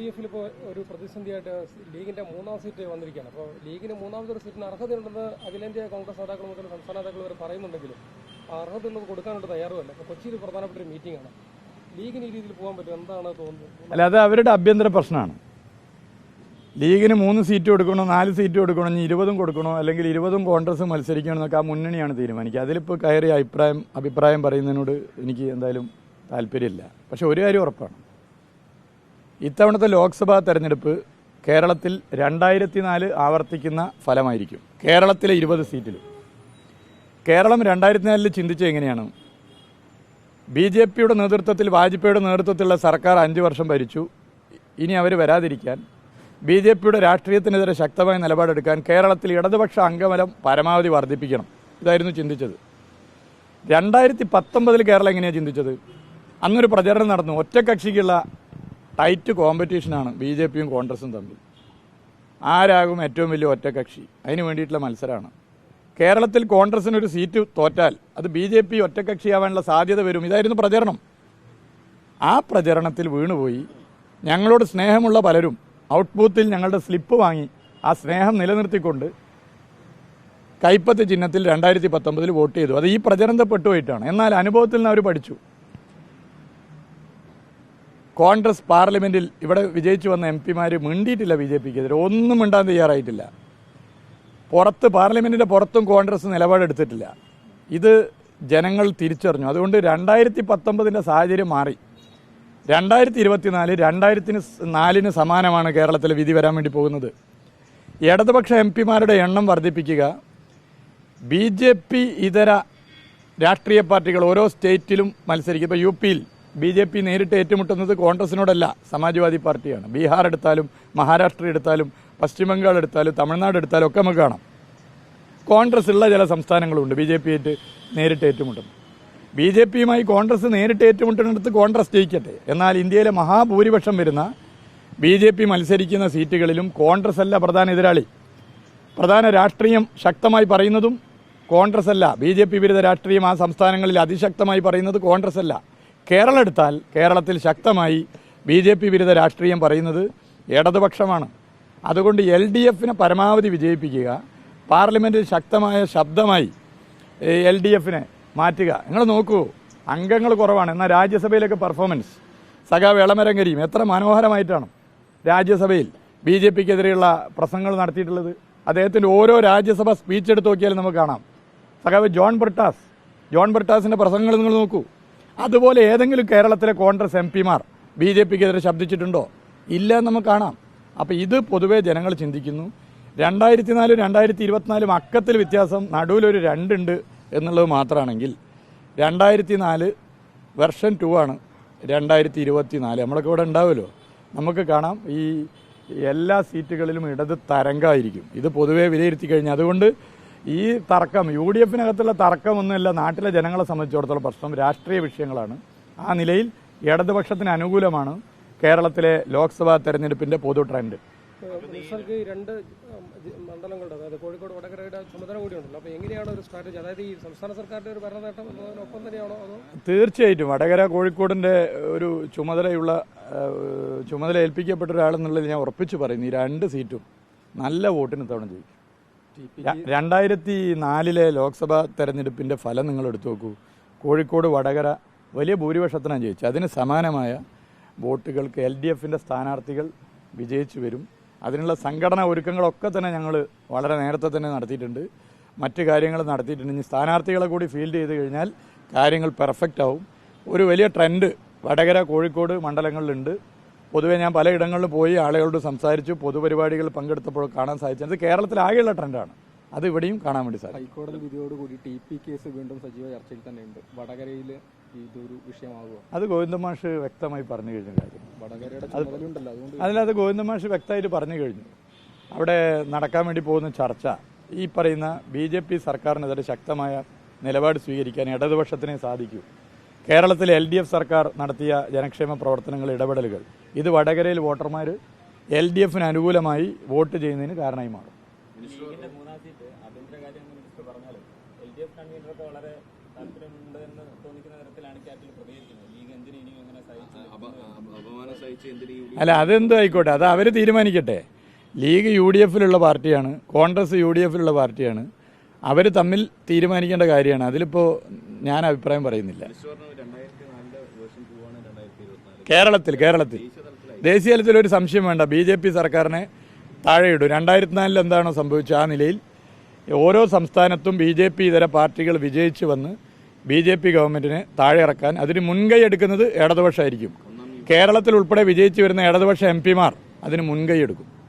D എഫിൽ ഇപ്പോൾ ഒരു പ്രതിസന്ധിയായിട്ട് ലീഗിന്റെ മൂന്നാം സീറ്റ് വന്നിരിക്കുകയാണ്. അപ്പോൾ ലീഗിന് മൂന്നാമതൊരു സീറ്റിന് അർഹതയുണ്ടെന്ന് അഖിലേന്ത്യാ കോൺഗ്രസ് നേതാക്കൾ മുതൽ സംസ്ഥാന നേതാക്കൾ വരെ പറയുന്നുണ്ടെങ്കിലും അർഹതയുള്ളത് കൊടുക്കാനായിട്ട് തയ്യാറുമല്ല. അപ്പോൾ കൊച്ചിയിൽ പ്രധാനപ്പെട്ട ഒരു മീറ്റിംഗ് ആണ്. ലീഗിന് ഈ രീതിയിൽ പോകാൻ പറ്റും എന്താണ് തോന്നുന്നത്? അല്ല അത് അവരുടെ ആഭ്യന്തര പ്രശ്നമാണ്. ലീഗിന് മൂന്ന് സീറ്റ് കൊടുക്കണോ നാല് സീറ്റ് കൊടുക്കണോ ഇനി ഇരുപതും കൊടുക്കണോ അല്ലെങ്കിൽ ഇരുപതും കോൺഗ്രസ് മത്സരിക്കണം എന്നൊക്കെ ആ മുന്നണിയാണ് തീരുമാനിക്കുക. അതിലിപ്പോൾ കയറി അഭിപ്രായം അഭിപ്രായം പറയുന്നതിനോട് എനിക്ക് എന്തായാലും താല്പര്യമില്ല. പക്ഷെ ഒരു കാര്യം ഉറപ്പാണ്. ഇത്തവണത്തെ ലോക്സഭാ തെരഞ്ഞെടുപ്പ് കേരളത്തിൽ രണ്ടായിരത്തി നാല് ആവർത്തിക്കുന്ന ഫലമായിരിക്കും. കേരളത്തിലെ ഇരുപത് സീറ്റിലും. കേരളം രണ്ടായിരത്തി നാലിൽ ചിന്തിച്ചത് എങ്ങനെയാണ്? ബി ജെ പിയുടെ നേതൃത്വത്തിൽ വാജ്പേയിയുടെ നേതൃത്വത്തിലുള്ള സർക്കാർ അഞ്ച് വർഷം ഭരിച്ചു. ഇനി അവർ വരാതിരിക്കാൻ ബി ജെ പിയുടെ രാഷ്ട്രീയത്തിനെതിരെ ശക്തമായ നിലപാടെടുക്കാൻ കേരളത്തിൽ ഇടതുപക്ഷ അംഗബലം പരമാവധി വർദ്ധിപ്പിക്കണം. ഇതായിരുന്നു ചിന്തിച്ചത്. രണ്ടായിരത്തി പത്തൊമ്പതിൽ കേരളം എങ്ങനെയാണ് ചിന്തിച്ചത്? അന്നൊരു പ്രചരണം നടന്നു. ഒറ്റക്കക്ഷിക്കുള്ള ടൈറ്റ് കോമ്പറ്റീഷനാണ് ബി ജെ പിയും കോൺഗ്രസും തമ്മിൽ. ആരാകും ഏറ്റവും വലിയ ഒറ്റക്കക്ഷി അതിന് വേണ്ടിയിട്ടുള്ള മത്സരമാണ് കേരളത്തിൽ കോൺഗ്രസിന് ഒരു സീറ്റ് തോറ്റാൽ അത് ബി ജെ പി ഒറ്റക്കക്ഷിയാവാനുള്ള സാധ്യത വരും. ഇതായിരുന്നു പ്രചരണം. ആ പ്രചരണത്തിൽ വീണുപോയി. ഞങ്ങളോട് സ്നേഹമുള്ള പലരും ഔട്ട് ബൂത്തിൽ ഞങ്ങളുടെ സ്ലിപ്പ് വാങ്ങി ആ സ്നേഹം നിലനിർത്തിക്കൊണ്ട് കൈപ്പത്ത് ചിഹ്നത്തിൽ രണ്ടായിരത്തി പത്തൊമ്പതിൽ വോട്ട് ചെയ്തു. അത് ഈ പ്രചരണത്തെ പെട്ടുപോയിട്ടാണ്. എന്നാൽ അനുഭവത്തിൽ നിന്ന് അവർ പഠിച്ചു. കോൺഗ്രസ് പാർലമെന്റിൽ ഇവിടെ വിജയിച്ചു വന്ന എം പിമാർ മിണ്ടിയിട്ടില്ല ബി ജെ പിക്കെതിരെ. ഒന്നും മിണ്ടാൻ തയ്യാറായിട്ടില്ല. പുറത്ത് പാർലമെന്റിന്റെ പുറത്തും കോൺഗ്രസ് നിലപാടെടുത്തിട്ടില്ല. ഇത് ജനങ്ങൾ തിരിച്ചറിഞ്ഞു. അതുകൊണ്ട് രണ്ടായിരത്തി പത്തൊമ്പതിന്റെ സാഹചര്യം മാറി. രണ്ടായിരത്തി ഇരുപത്തിനാല് രണ്ടായിരത്തിന് നാലിന് സമാനമാണ് കേരളത്തിൽ വിധി വരാൻ വേണ്ടി പോകുന്നത്. ഇടതുപക്ഷ എം പിമാരുടെ എണ്ണം വർദ്ധിപ്പിക്കുക. ബി ജെ പി ഇതര രാഷ്ട്രീയ പാർട്ടികൾ ഓരോ സ്റ്റേറ്റിലും മത്സരിക്കും. ഇപ്പോൾ യു പിയിൽ ബി ജെ പി നേരിട്ട് ഏറ്റുമുട്ടുന്നത് കോൺഗ്രസിനോടല്ല. സമാജ്വാദി പാർട്ടിയാണ്. ബീഹാർ എടുത്താലും മഹാരാഷ്ട്ര എടുത്താലും പശ്ചിമ ബംഗാൾ എടുത്താലും തമിഴ്നാട് എടുത്താലും ഒക്കെ നമുക്ക് കാണാം. കോൺഗ്രസ് ഉള്ള ചില സംസ്ഥാനങ്ങളുണ്ട് ബി ജെ പി ആയിട്ട് നേരിട്ട് ഏറ്റുമുട്ടുന്നു ബി ജെ പിയുമായി കോൺഗ്രസ് നേരിട്ട് ഏറ്റുമുട്ടുന്നിടത്ത് കോൺഗ്രസ് ജയിക്കട്ടെ. എന്നാൽ ഇന്ത്യയിലെ മഹാഭൂരിപക്ഷം വരുന്ന ബി ജെ പി മത്സരിക്കുന്ന സീറ്റുകളിലും കോൺഗ്രസ് അല്ല പ്രധാന എതിരാളി. പ്രധാന രാഷ്ട്രീയം ശക്തമായി പറയുന്നതും കോൺഗ്രസ് അല്ല ബി ജെ പി വിരുദ്ധ രാഷ്ട്രീയം ആ സംസ്ഥാനങ്ങളിൽ അതിശക്തമായി പറയുന്നത് കോൺഗ്രസ് അല്ല കേരളം എടുത്താൽ കേരളത്തിൽ ശക്തമായി ബി ജെ പി വിരുദ്ധ രാഷ്ട്രീയം പറയുന്നത് ഇടതുപക്ഷമാണ്. അതുകൊണ്ട് എൽ ഡി എഫിനെ പരമാവധി വിജയിപ്പിക്കുക പാർലമെന്റിൽ ശക്തമായ ശബ്ദമായി എൽ ഡി എഫിനെ മാറ്റുക. നിങ്ങൾ നോക്കൂ അംഗങ്ങൾ കുറവാണ്. എന്നാൽ രാജ്യസഭയിലൊക്കെ പെർഫോമൻസ് സഖാവ് ഇളമരങ്കരിയും എത്ര മനോഹരമായിട്ടാണ് രാജ്യസഭയിൽ ബി ജെ പിക്കെതിരെയുള്ള പ്രസംഗങ്ങൾ നടത്തിയിട്ടുള്ളത്. അദ്ദേഹത്തിന്റെ ഓരോ രാജ്യസഭ സ്പീച്ച് എടുത്ത് നോക്കിയാലും നമുക്ക് കാണാം. സഖാവ് ജോൺ ബ്രിട്ടാസ് ജോൺ ബ്രിട്ടാസിന്റെ പ്രസംഗങ്ങൾ നിങ്ങൾ നോക്കൂ. അതുപോലെ ഏതെങ്കിലും കേരളത്തിലെ കോൺഗ്രസ് എം പിമാർ ബി ജെ പിക്കെതിരെ ശബ്ദിച്ചിട്ടുണ്ടോ? ഇല്ല എന്ന് നമുക്ക് കാണാം. അപ്പോൾ ഇത് പൊതുവെ ജനങ്ങൾ ചിന്തിക്കുന്നു. രണ്ടായിരത്തി നാലും രണ്ടായിരത്തി ഇരുപത്തിനാലും അക്കത്തിൽ വ്യത്യാസം നടുവിലൊരു രണ്ടുണ്ട് എന്നുള്ളത് മാത്രമാണെങ്കിൽ രണ്ടായിരത്തി നാല് വെർഷൻ ടു ആണ് രണ്ടായിരത്തി ഇരുപത്തി നാല് നമ്മളൊക്കെ ഇവിടെ ഉണ്ടാവുമല്ലോ. നമുക്ക് കാണാം ഈ എല്ലാ സീറ്റുകളിലും ഇടത് തരംഗമായിരിക്കും ഇത് പൊതുവെ വിലയിരുത്തി കഴിഞ്ഞാൽ അതുകൊണ്ട് ഈ തർക്കം യു ഡി എഫിനകത്തുള്ള തർക്കമൊന്നുമല്ല. നാട്ടിലെ ജനങ്ങളെ സംബന്ധിച്ചിടത്തോളം പ്രശ്നം രാഷ്ട്രീയ വിഷയങ്ങളാണ്. ആ നിലയിൽ ഇടതുപക്ഷത്തിന് അനുകൂലമാണ് കേരളത്തിലെ ലോക്സഭാ തെരഞ്ഞെടുപ്പിന്റെ പൊതു ട്രെൻഡ്. നിസർക്ക് രണ്ട് മണ്ഡലങ്ങളുണ്ട് അതായത് കോഴിക്കോട് വടകരയുടെ ചുമതല കൂടിയുണ്ടല്ലോ അപ്പോൾ എങ്ങനെയാണ് ഒരു സ്ട്രാറ്റജി അതായത് ഈ സംസ്ഥാന സർക്കാരിന്റെ ഒരു ഭരണനേട്ടം എന്നതിനൊപ്പം തന്നെയാണോ അതോ? തീർച്ചയായിട്ടും. വടകര കോഴിക്കോടിന്റെ ഒരു ചുമതലയുള്ള ചുമതല ഏൽപ്പിക്കപ്പെട്ട ഒരാളെന്നുള്ളത് ഞാൻ ഉറപ്പിച്ചു പറയുന്നു. ഈ രണ്ട് സീറ്റും നല്ല വോട്ടിന് തവണ ജയിക്കും. രണ്ടായിരത്തി നാലിലെ ലോക്സഭാ തെരഞ്ഞെടുപ്പിന്റെ ഫലം നിങ്ങൾ എടുത്തു നോക്കൂ. കോഴിക്കോട് വടകര വലിയ ഭൂരിപക്ഷത്തിനാണ് ജയിച്ചത്. അതിന് സമാനമായ വോട്ടുകൾക്ക് എൽ ഡി എഫിന്റെ സ്ഥാനാർത്ഥികൾ വിജയിച്ചു വരും. അതിനുള്ള സംഘടനാ ഒരുക്കങ്ങളൊക്കെ തന്നെ ഞങ്ങൾ വളരെ നേരത്തെ തന്നെ നടത്തിയിട്ടുണ്ട്. മറ്റു കാര്യങ്ങൾ നടത്തിയിട്ടുണ്ട്. ഇനി സ്ഥാനാർത്ഥികളെ കൂടി ഫീൽഡ് ചെയ്ത് കഴിഞ്ഞാൽ കാര്യങ്ങൾ പെർഫെക്റ്റ് ആവും. ഒരു വലിയ ട്രെൻഡ് വടകര കോഴിക്കോട് മണ്ഡലങ്ങളിലുണ്ട്. പൊതുവെ ഞാൻ പലയിടങ്ങളിൽ പോയി ആളുകളോട് സംസാരിച്ചു പൊതുപരിപാടികൾ പങ്കെടുത്തപ്പോൾ കാണാൻ സാധിച്ചത് കേരളത്തിലാകെയുള്ള ട്രെൻഡാണ്. അത് ഇവിടെയും കാണാൻ വേണ്ടി സാധിക്കും. ഹൈക്കോടതി വിധിയോടുകൂടി ടി പി കേസ് വീണ്ടും സജീവ ചർച്ചയിൽ തന്നെയുണ്ട്. വടകരയിൽ ഇതൊരു വിഷയമാകുമോ അത് ഗോവിന്ദമാഷ് വ്യക്തമായി പറഞ്ഞു കഴിഞ്ഞ കാര്യം. അതിലത് ഗോവിന്ദമാഷ് വ്യക്തമായിട്ട് പറഞ്ഞു കഴിഞ്ഞു. അവിടെ നടക്കാൻ വേണ്ടി പോകുന്ന ചർച്ച ഈ പറയുന്ന ബി ജെ പി സർക്കാരിനെതിരെ ശക്തമായ നിലപാട് സ്വീകരിക്കാൻ ഇടതുപക്ഷത്തിനെ സാധിക്കൂ. കേരളത്തിലെ എൽ ഡി എഫ് സർക്കാർ നടത്തിയ ജനക്ഷേമ പ്രവർത്തനങ്ങൾ ഇടപെടലുകൾ. ഇത് വടകരയിൽ വോട്ടർമാർ എൽ ഡി എഫിന് അനുകൂലമായി വോട്ട് ചെയ്യുന്നതിന് കാരണമായി മാറും. അല്ല അതെന്തോ ആയിക്കോട്ടെ അത് അവർ തീരുമാനിക്കട്ടെ. ലീഗ് യു ഡി എഫിലുള്ള പാർട്ടിയാണ് കോൺഗ്രസ് യു ഡി എഫിലുള്ള പാർട്ടിയാണ്. അവർ തമ്മിൽ തീരുമാനിക്കേണ്ട കാര്യമാണ്. അതിലിപ്പോൾ ഞാൻ അഭിപ്രായം പറയുന്നില്ല. കേരളത്തിൽ കേരളത്തിൽ. ദേശീയ തലത്തിൽ ഒരു സംശയം വേണ്ട. ബി ജെ പി സർക്കാരിനെ താഴെയിടും രണ്ടായിരത്തി നാലിൽ എന്താണോ സംഭവിച്ചത്? ആ നിലയിൽ ഓരോ സംസ്ഥാനത്തും ബി ജെ പി ഇതര പാർട്ടികൾ വിജയിച്ചു വന്ന് ബി ജെ പി ഗവൺമെന്റിനെ താഴെ ഇറക്കാൻ അതിന് മുൻകൈ എടുക്കുന്നത് ഇടതുപക്ഷമായിരിക്കും. കേരളത്തിൽ ഉൾപ്പെടെ വിജയിച്ചു വരുന്ന ഇടതുപക്ഷ എം പിമാർ അതിന് മുൻകൈ എടുക്കും.